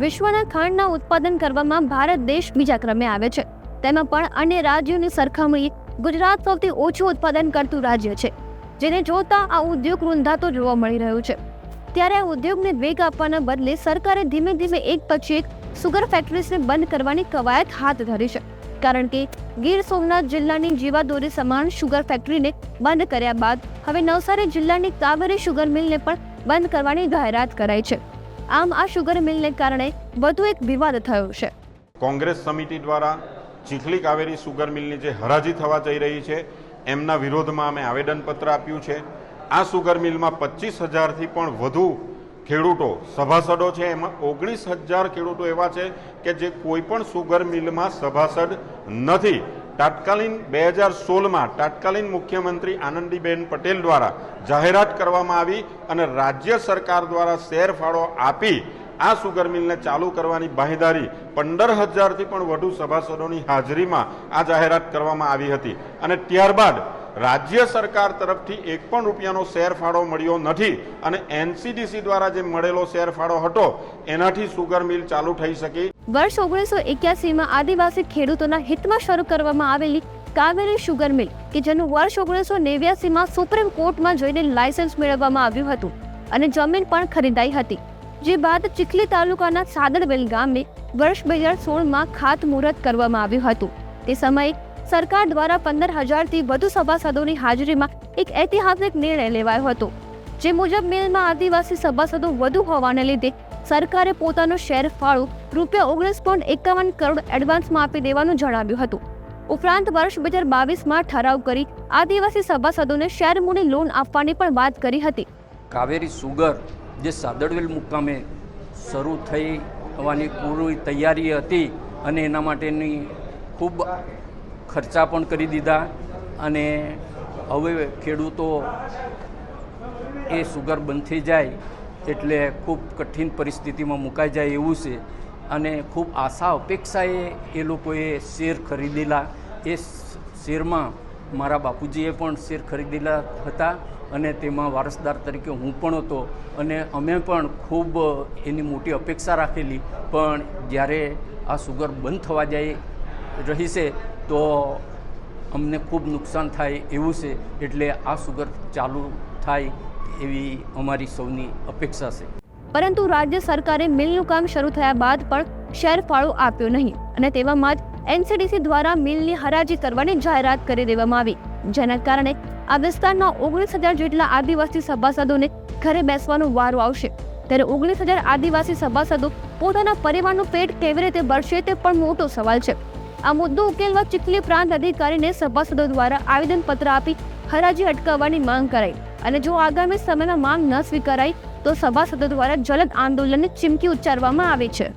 વિશ્વના ખાંડના ઉત્પાદન કરવામાં ભારત દેશ બીજા ક્રમે આવે છે. તેમાં પણ અન્ય રાજ્યોની સરખામણીએ ગુજરાત સૌથી ઓછું ઉત્પાદન કરતું રાજ્ય છે, જેને જોતા આ ઉદ્યોગ રૂંધાતો જોવા મળી રહ્યો છે. ત્યારે આ ઉદ્યોગને વેગ આપવાના બદલે સરકારે ધીમે ધીમે એક પછી એક સુગર ફેક્ટરીઝને બંધ કરવાની કવાયત હાથ ધરી છે, કારણ કે ગીર સોમનાથ જિલ્લાની જીવાદોરી સમાન શુગર ફેક્ટરીને બંધ કર્યા બાદ હવે નવસારી જિલ્લાની કાવેરી શુગર મિલને પણ બંધ કરવાની જાહેરાત કરાઈ છે. આમ આ શુગર મિલને કારણે વધુ એક વિવાદ થયો છે. કોંગ્રેસ સમિતિ દ્વારા ચીખલી કાવેરી સુગર મિલની જે હરાજી થવા જઈ રહી છે, એમના વિરોધમાં અમે આવેદનપત્ર આપ્યું છે. આ સુગર મિલમાં પચીસ હજારથી પણ વધુ ખેડૂતો, સભાસદો છે. એમાં ઓગણીસ હજાર ખેડૂતો એવા છે કે જે કોઈ પણ સુગર મિલમાં સભાસદ નથી. તાત્કાલીન બે હજાર સોળમાં તાત્કાલીન મુખ્યમંત્રી આનંદીબેન પટેલ દ્વારા જાહેરાત કરવામાં આવી અને રાજ્ય સરકાર દ્વારા શેર ફાળો આપી આ સુગર મિલને ચાલુ કરવાની બાહેદારી પંદર હજારથી પણ વધુ સભાસદોની હાજરીમાં આ જાહેરાત કરવામાં આવી હતી. અને ત્યારબાદ રાજ્ય સરકાર તરફથી એક પણ રૂપિયાનો શેર ફાળો મળ્યો નથી અને એનસીડીસી દ્વારા જે મળેલો શેર ફાળો હતો, એનાથી સુગર મિલ ચાલુ થઈ શકી. વર્ષ ઓગણીસો એક્યાસીમાં આદિવાસી ખેડૂતોના હિતમાં શરૂ કરવામાં આવેલી કાવેરી સુગર મિલ, કે જેનું વર્ષ ઓગણીસો નેવ્યાસીમાં સુપ્રીમ કોર્ટમાં જઈને લાયસન્સ મેળવવામાં આવ્યું હતું અને જમીન પણ ખરીદાઈ હતી. જે બાદ ચીખલી તાલુકાના સાદરબેલ ગામે વર્ષ બે હજાર સોળમાં ખાતમુહૂર્ત કરવામાં આવ્યું હતું. તે સમયે સરકાર દ્વારા પંદર હજારથી વધુ સભાસદોની હાજરીમાં એક ઐતિહાસિક નિર્ણય લેવાયો હતો. જે મુજબ મિલમાં આદિવાસી સભાસદો વધુ હોવાને લીધે સરકારે પોતાનો શેર ફાળો રૂપિયા ઓગણીસ પોઈન્ટ એકાવન કરોડ એડવાન્સમાં આપી દેવાનું જણાવ્યું હતું. ઉપરાંત વર્ષ બે હજાર બાવીસમાં ઠરાવ કરી આદિવાસી સભાસદોને શેર મૂડી લોન આપવાની પણ વાત કરી હતી. કાવેરી સુગર જે સાદડવેલ મુકામે શરૂ થઈ થવાની પૂરી તૈયારી હતી અને એના માટેની ખૂબ ખર્ચા પણ કરી દીધા અને હવે ખેડૂતો એ સુગર બંધ થઈ જાય એટલે ખૂબ કઠિન પરિસ્થિતિમાં મુકાઈ જાય એવું છે. અને ખૂબ આશા અપેક્ષાએ એ લોકોએ શેર ખરીદેલા. એ શેરમાં મારા બાપુજીએ પણ શેર ખરીદેલા હતા અને તેમાં વારસદાર તરીકે હું પણ હતો. અને અમે પણ ખૂબ એની મોટી અપેક્ષા રાખેલી. પણ જ્યારે આ સુગર બંધ થવા જાય રહી છે તો અમને ખૂબ નુકસાન થાય એવું છે એટલે આ સુગર ચાલુ થાય એવી અમારી સૌની અપેક્ષા છે. પરંતુ રાજ્ય સરકારે મિલનું કામ શરૂ થયા બાદ પણ શેર ફાળો આપ્યો નહીં અને તેવામાં જ એનસીડીસી દ્વારા મિલની હરાજી કરવાની જાહેરાત કરી દેવામાં આવી. જેના કારણે આ વિસ્તારના ઓગણીસ હજાર જેટલા આદિવાસી સભાસદોને ઘરે બેસવાનો વારો આવશે. ત્યારે ઓગણીસ હજાર આદિવાસી સભાસદો પોતાના પરિવારનું પેટ કેવી રીતે ભરશે તે પણ મોટો સવાલ છે. આ મુદ્દો ઉકેલવા ચીખલી પ્રાંત અધિકારીને સભાસદો દ્વારા આવેદનપત્ર આપી હરાજી અટકાવવાની માંગ કરાઈ. અને જો આગામી સમયમાં માંગ ન સ્વીકારાય, તો સભાસદો દ્વારા જલદ આંદોલનની ચીમકી ઉચ્ચારવામાં આવે છે.